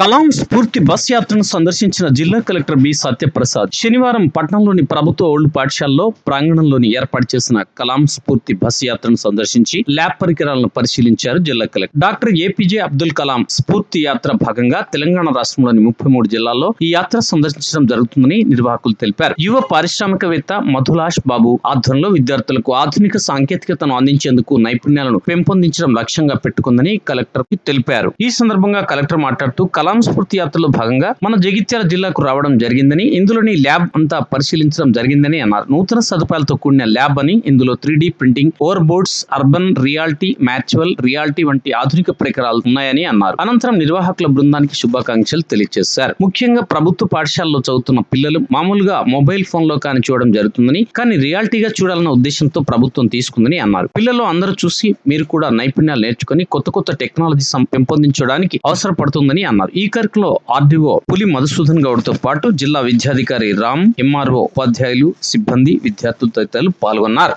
కలాం స్ఫూర్తి బస్ యాత్రను సందర్శించిన జిల్లా కలెక్టర్ బి సత్యప్రసాద్ శనివారం పట్టణంలోని ప్రభుత్వ ఓల్డ్ పాఠశాలలో ప్రాంగణంలోని ఏర్పాటు చేసిన కలాం స్ఫూర్తి బస్ యాత్రను సందర్శించి ల్యాబ్ పరికరాలను పరిశీలించారు జిల్లా collector. Doctor APJ Abdul Kalam స్ఫూర్తి యాత్ర భాగంగా తెలంగాణ రాష్ట్రంలోని ముప్పై మూడు జిల్లాల్లో ఈ యాత్ర సందర్శించడం జరుగుతుందని నిర్వాహకులు తెలిపారు. యువ పారిశ్రామికవేత్త మధులాష్ బాబు ఆధ్వర్యంలో విద్యార్థులకు ఆధునిక సాంకేతికతను అందించేందుకు నైపుణ్యాలను పెంపొందించడం లక్ష్యంగా పెట్టుకుందని కలెక్టర్ తెలిపారు. ఈ సందర్భంగా కలెక్టర్ మాట్లాడుతూ కలాం స్ఫూర్తి యాత్రలో భాగంగా మన జగిత్యాల జిల్లాకు రావడం జరిగిందని ఇందులోని ల్యాబ్ అంతా పరిశీలించడం జరిగిందని అన్నారు. నూతన సదుపాయాలతో కూడిన ల్యాబ్ అని ఇందులో three printing over boards urban reality mutual reality వంటి ఆధునిక పరికరాలు ఉన్నాయని అన్నారు. అనంతరం నిర్వాహకుల బృందానికి శుభాకాంక్షలు తెలియజేశారు. ముఖ్యంగా ప్రభుత్వ పాఠశాలలో చదువుతున్న పిల్లలు మామూలుగా మొబైల్ ఫోన్లో కానీ చూడడం జరుగుతుందని కానీ రియాలిటీగా చూడాలన్న ఉద్దేశంతో ప్రభుత్వం తీసుకుందని అన్నారు. పిల్లలు అందరూ చూసి మీరు కూడా నైపుణ్యాలు నేర్చుకుని కొత్త కొత్త టెక్నాలజీ పెంపొందించడానికి అవసరపడుతుందని అన్నారు. ఈ కార్యక్రమంలో ఆర్డీఓ పులి మధుసూదన్ గౌడ్తో పాటు జిల్లా విద్యాధికారి రామ్ ఎంఆర్ఓ ఉపాధ్యాయులు సిబ్బంది విద్యార్థులు తదితరులు పాల్గొన్నారు.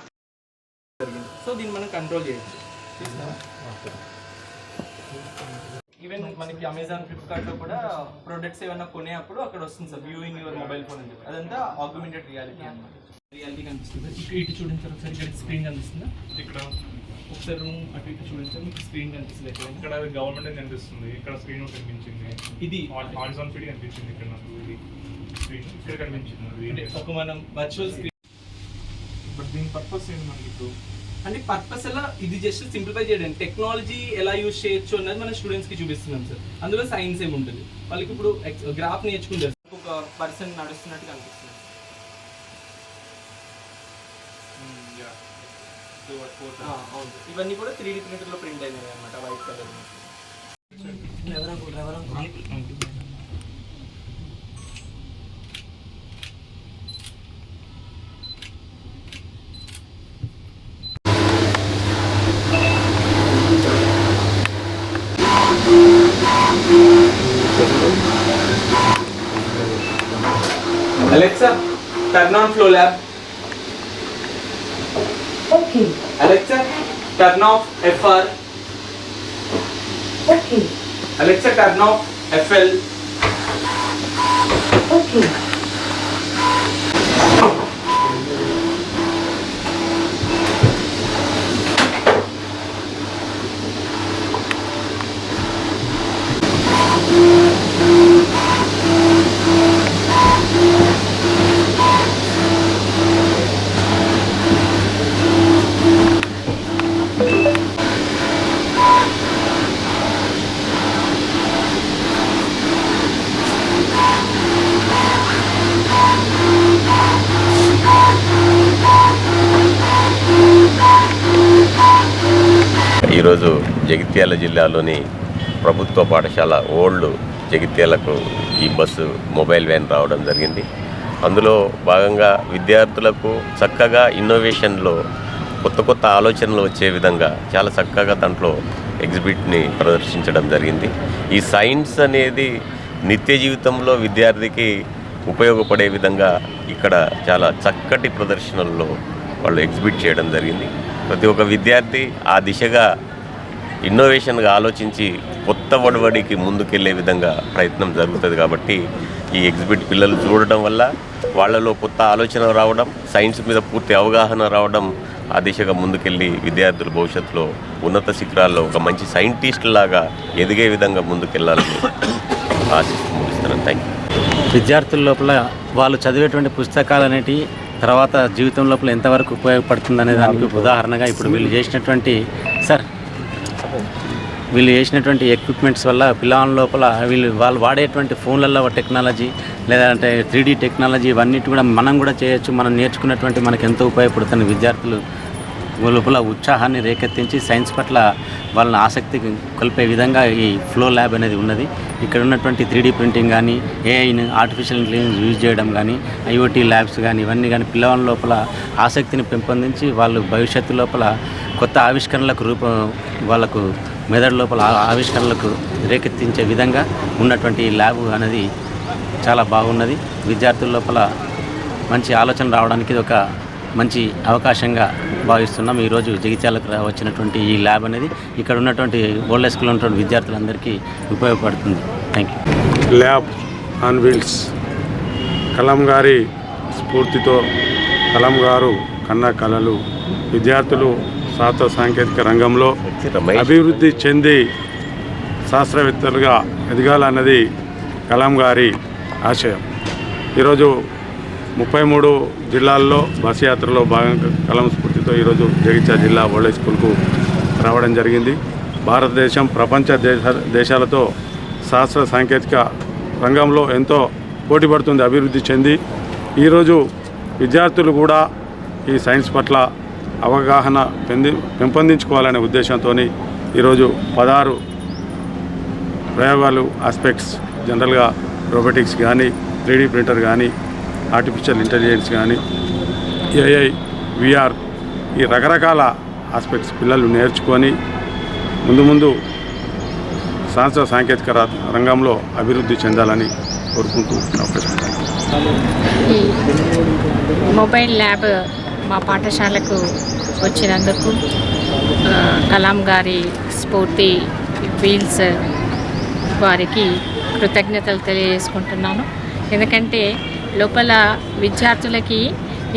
సో దీన్ని మనం కంట్రోల్ చేయొచ్చు. ఈవెన్ మనకి అమెజాన్ ఫ్లిప్కార్ట్లో కూడా ప్రొడక్ట్స్ ఏమైనా అక్కడ వస్తుంది sir viewing your mobile phone అని అదంతా ఆగ్మెంటెడ్ రియాలిటీ అన్నమాట. రియాలిటీ కనిపిస్తుంది. ఇటు ఇటు చూడండి సార్ ఒకసారి ఇక్కడ స్క్రీన్ కనిపిస్తుందా? ఇక్కడ ఒకసారి రూమ్ అటు ఇటు చూడండి మీకు స్క్రీన్ కనిపిస్తుంది ఇక్కడ గవర్నమెంట్ కనిపిస్తుంది. ఇక్కడ స్క్రీన్ ఒకటి కనిపించింది. ఇది. హారిజాన్ ఫీడ్ కనిపించింది ఇక్కడ నాకు ఇది. స్క్రీన్ ఇక్కడ కనిపించింది అంటే ఒక మనం వర్చువల్ స్క్రీన్ బట్ దీని పర్పస్ ఏంటి మనకి ఇప్పుడు? అంటే పర్పస్ ఎలా? ఇది జస్ట్ సింప్లిఫై చేయడం టెక్నాలజీ ఎలా యూజ్ చేయొచ్చు అన్నది మన స్టూడెంట్స్కి చూపిస్తున్నాం సార్. అందులో సైన్స్ ఏమి ఉంటుంది వాళ్ళకి ఇప్పుడు గ్రాఫ్ నేర్చుకుంటారు. ఒక పర్సన్ నడుస్తున్నట్టు కనిపిస్తుంది యా ఆ, అవును ఇవన్నీ కూడా త్రీ డీ ప్రింటర్లో ప్రింట్ అయినాయి అనమాట white colour Alexa, turn on flow lab. Okay, Alexa, turn off FR. okay, Alexa, turn off FL. okay. ఈరోజు జగిత్యాల జిల్లాలోని ప్రభుత్వ పాఠశాల ఓల్డ్ జగిత్యాలకు ఈ బస్సు మొబైల్ వ్యాన్ రావడం జరిగింది. అందులో భాగంగా విద్యార్థులకు చక్కగా ఇన్నోవేషన్లో కొత్త కొత్త ఆలోచనలు వచ్చే విధంగా చాలా చక్కగా దాంట్లో ఎగ్జిబిట్ని ప్రదర్శించడం జరిగింది. ఈ సైన్స్ అనేది నిత్య జీవితంలో విద్యార్థికి ఉపయోగపడే విధంగా ఇక్కడ చాలా చక్కటి ప్రదర్శనల్లో వాళ్ళు ఎగ్జిబిట్ చేయడం జరిగింది. ప్రతి ఒక్క విద్యార్థి ఆ దిశగా ఇన్నోవేషన్గా ఆలోచించి కొత్త వడవడికి ముందుకెళ్ళే విధంగా ప్రయత్నం జరుగుతుంది కాబట్టి ఈ ఎగ్జిబిట్ పిల్లలు చూడడం వల్ల వాళ్ళలో కొత్త ఆలోచన రావడం సైన్స్ మీద పూర్తి అవగాహన రావడం ఆ దిశగా ముందుకెళ్ళి విద్యార్థుల భవిష్యత్తులో ఉన్నత శిఖరాల్లో ఒక మంచి సైంటిస్ట్ లాగా ఎదిగే విధంగా ముందుకెళ్ళాలని ఆశిస్తూ ముగిస్తున్నాను. థ్యాంక్ యూ విద్యార్థుల లోపల వాళ్ళు చదివేటువంటి పుస్తకాలు అనేటి తర్వాత జీవితం లోపల ఎంతవరకు ఉపయోగపడుతుంది అనే దానికి ఉదాహరణగా ఇప్పుడు వీళ్ళు చేసినటువంటి వీళ్ళు చేసినటువంటి ఎక్విప్మెంట్స్ వల్ల పిల్లల లోపల వీళ్ళు వాళ్ళు వాడేటువంటి ఫోన్లలో టెక్నాలజీ లేదంటే త్రీ టెక్నాలజీ ఇవన్నిటి కూడా మనం కూడా చేయొచ్చు. మనం నేర్చుకున్నటువంటి మనకు ఎంతో ఉపయోగపడుతున్న విద్యార్థులు లోపల ఉత్సాహాన్ని రేకెత్తించి సైన్స్ పట్ల వాళ్ళని ఆసక్తి కలిపే విధంగా ఈ ఫ్లో ల్యాబ్ అనేది ఉన్నది. ఇక్కడ ఉన్నటువంటి త్రీడీ ప్రింటింగ్ కానీ ఏఐని ఆర్టిఫిషియల్ ఇంటెలిజెన్స్ యూజ్ చేయడం కానీ ఐఓటీ ల్యాబ్స్ కానీ ఇవన్నీ కానీ పిల్లల లోపల ఆసక్తిని పెంపొందించి వాళ్ళు భవిష్యత్తు లోపల కొత్త ఆవిష్కరణలకు రూపం వాళ్ళకు మెదడు లోపల ఆవిష్కరణలకు రేకెత్తించే విధంగా ఉన్నటువంటి ఈ ల్యాబ్ అనేది చాలా బాగున్నది. విద్యార్థుల లోపల మంచి ఆలోచన రావడానికి ఇది ఒక మంచి అవకాశంగా భావిస్తున్నాం. ఈరోజు జగిత్యాలకు వచ్చినటువంటి ఈ ల్యాబ్ అనేది ఇక్కడ ఉన్నటువంటి ఓల్డ్ స్కూల్లో ఉన్నటువంటి విద్యార్థులందరికీ ఉపయోగపడుతుంది. Thank you lab on wheels Kalam గారి స్ఫూర్తితో కలాం గారు కన్న కళలు విద్యార్థులు శాస్త్ర సాంకేతిక రంగంలో అభివృద్ధి చెంది శాస్త్రవేత్తలుగా ఎదగాలన్నది కలాం గారి ఆశయం. ఈరోజు ముప్పై మూడు జిల్లాల్లో బస్ యాత్రలో భాగంగా కలాం స్ఫూర్తితో ఈరోజు జగిత్యాల జిల్లా ఓల్డ్ స్కూల్కు రావడం జరిగింది. భారతదేశం ప్రపంచ దేశ దేశాలతో శాస్త్ర సాంకేతిక రంగంలో ఎంతో పోటీ పడుతుంది అభివృద్ధి చెంది. ఈరోజు విద్యార్థులు కూడా ఈ సైన్స్ పట్ల అవగాహన పెంది పెంపొందించుకోవాలనే ఉద్దేశంతో ఈరోజు పదహారు ప్రయోగాలు ఆస్పెక్ట్స్ జనరల్గా రోబోటిక్స్ కానీ త్రీడీ ప్రింటర్ కానీ ఆర్టిఫిషియల్ ఇంటెలిజెన్స్ కానీ ఏఐ విఆర్ ఈ రకరకాల ఆస్పెక్ట్స్ పిల్లలు నేర్చుకొని ముందు ముందు శాస్త్ర సాంకేతిక రంగంలో అభివృద్ధి చెందాలని కోరుకుంటూ అవకాశం మొబైల్ ల్యాబ్ మా పాఠశాలకు వచ్చినందుకు కలాం గారి స్ఫూర్తి వీల్స్ వారికి కృతజ్ఞతలు తెలియజేసుకుంటున్నాను. ఎందుకంటే లోపల విద్యార్థులకి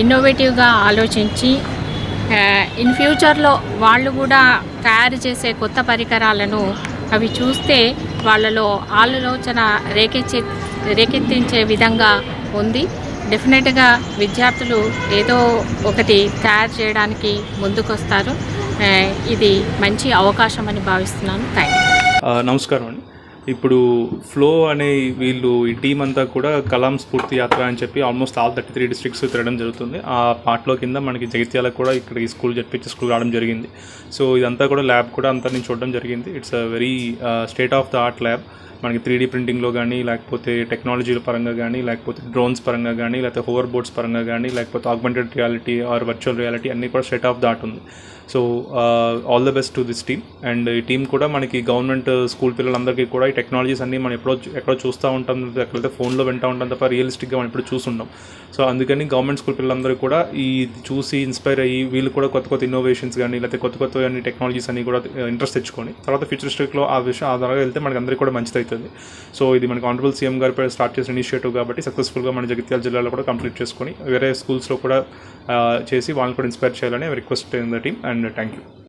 ఇన్నోవేటివ్గా ఆలోచించి ఇన్ ఫ్యూచర్లో వాళ్ళు కూడా తయారు చేసే కొత్త పరికరాలను అవి చూస్తే వాళ్ళలో ఆలోచన రేకెత్తి రేకెత్తించే విధంగా ఉంది. డెఫినెట్గా విద్యార్థులు ఏదో ఒకటి తయారు చేయడానికి ముందుకొస్తారు. ఇది మంచి అవకాశం అని భావిస్తున్నాను. థ్యాంక్ యూ నమస్కారం అండి. ఇప్పుడు ఫ్లో అనే వీళ్ళు ఈ టీం అంతా కూడా కలాం స్ఫూర్తి యాత్ర అని చెప్పి almost all thirty three districts తిరగడం జరుగుతుంది. ఆ పార్ట్లో కింద మనకి జగిత్యాల కూడా ఇక్కడ ఈ స్కూల్ జడ్పించి స్కూల్ రావడం జరిగింది. సో ఇదంతా కూడా ల్యాబ్ కూడా అంతా నేను చూడడం జరిగింది. It's a very state of the art lab మనకి త్రీ డీ ప్రింటింగ్లో కానీ లేకపోతే టెక్నాలజీల పరంగా కానీ లేకపోతే డ్రోన్స్ పరంగా కానీ లేకపోతే హోవర్ బోర్డ్స్ పరంగా కానీ లేకపోతే augmented reality or virtual reality అన్నీ కూడా స్టేట్ ఆఫ్ ద ఆర్ట్ ఉంది. So all the best to this team and ఈ టీం కూడా మనకి గవర్నమెంట్ స్కూల్ uh, పిల్లలందరికీ కూడా ఈ టెక్నాలజీస్ అన్నీ మనం ఎప్పుడో ఎక్కడో చూస్తూ ఉంటాం ఎక్కడైతే ఫోన్లో వింటూ ఉంటాం తప్ప రియలిస్టిక్గా మనం ఇప్పుడు చూస్తుంటాం సో అందుకని గవర్నమెంట్ స్కూల్ పిల్లలందరూ కూడా ఈ చూసి ఇన్స్పైర్ అయ్యి వీళ్ళు కూడా కొత్త కొత్త ఇన్నోవేషన్స్ కానీ లేకపోతే కొత్త కొత్త అన్ని టెక్నాలజీస్ అన్ని కూడా uh, ఇంట్రెస్ట్ తెచ్చుకొని తర్వాత ఫ్యూచరిస్టిక్లో ఆ విషయం ఆ ద్వారా వెళ్తే మనకి అందరికీ కూడా మంచిది అవుతుంది సో ఇది మనకి ఆనరబుల్ సీఎం గారి స్టార్ట్ చేసిన ఇనిషియేటివ్ కాబట్టి సక్సెస్ఫుల్గా మన జగిత్యాల జిల్లాలో కూడా కంప్లీట్ చేసుకొని వేరే స్కూల్స్లో కూడా uh, చేసి వాళ్ళని కూడా ఇన్స్పైర్ చేయాలని request in the team and thank you